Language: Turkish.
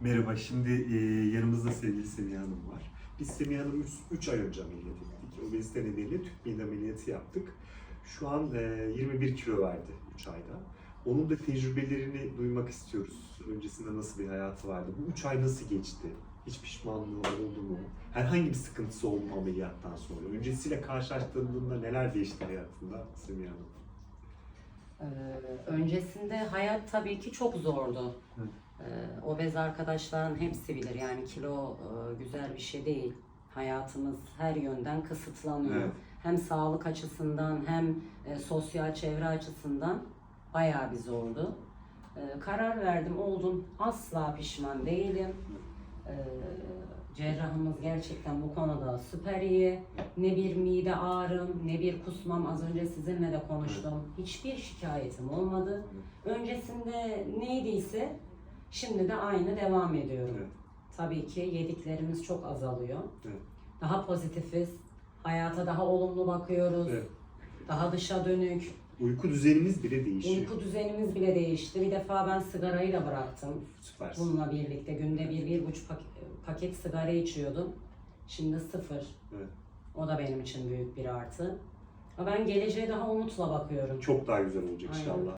Merhaba, şimdi e, yanımızda sevgili Semiha Hanım var. Biz Semiha Hanım'ı 3 ay önce ameliyat ettik. Obezite nedeniyle tüp mide ameliyatı yaptık. Şu an e, 21 kilo verdi 3 ayda. Onun da tecrübelerini duymak istiyoruz. Öncesinde nasıl bir hayatı vardı? Bu 3 ay nasıl geçti? Hiç pişmanlığı oldu mu? Herhangi bir sıkıntısı oldu mu ameliyattan sonra? Öncesiyle karşılaştırdığında neler değişti hayatında Semiha Hanım? Ee, öncesinde hayat tabii ki çok zordu. Ee, obez arkadaşların hepsi bilir yani kilo e, güzel bir şey değil. Hayatımız her yönden kısıtlanıyor. Evet. Hem sağlık açısından hem e, sosyal çevre açısından bayağı bir zordu. Ee, karar verdim oldum asla pişman değilim. Ee, cerrahımız gerçekten bu konuda süper iyi. Ne bir mide ağrım, ne bir kusmam. Az önce sizinle de konuştum. Hiçbir şikayetim olmadı. Öncesinde neydiyse şimdi de aynı devam ediyorum. Evet. Tabii ki yediklerimiz çok azalıyor. Evet. Daha pozitifiz. Hayata daha olumlu bakıyoruz. Evet. Daha dışa dönük. Uyku düzenimiz bile değişiyor. Uyku düzenimiz bile değişti. Bir defa ben sigarayı da bıraktım. Süpersin. Bununla birlikte günde bir, bir buçuk paket, paket sigara içiyordum. Şimdi sıfır. Evet. O da benim için büyük bir artı. Ama ben geleceğe daha umutla bakıyorum. Çok daha güzel olacak Aynen. inşallah.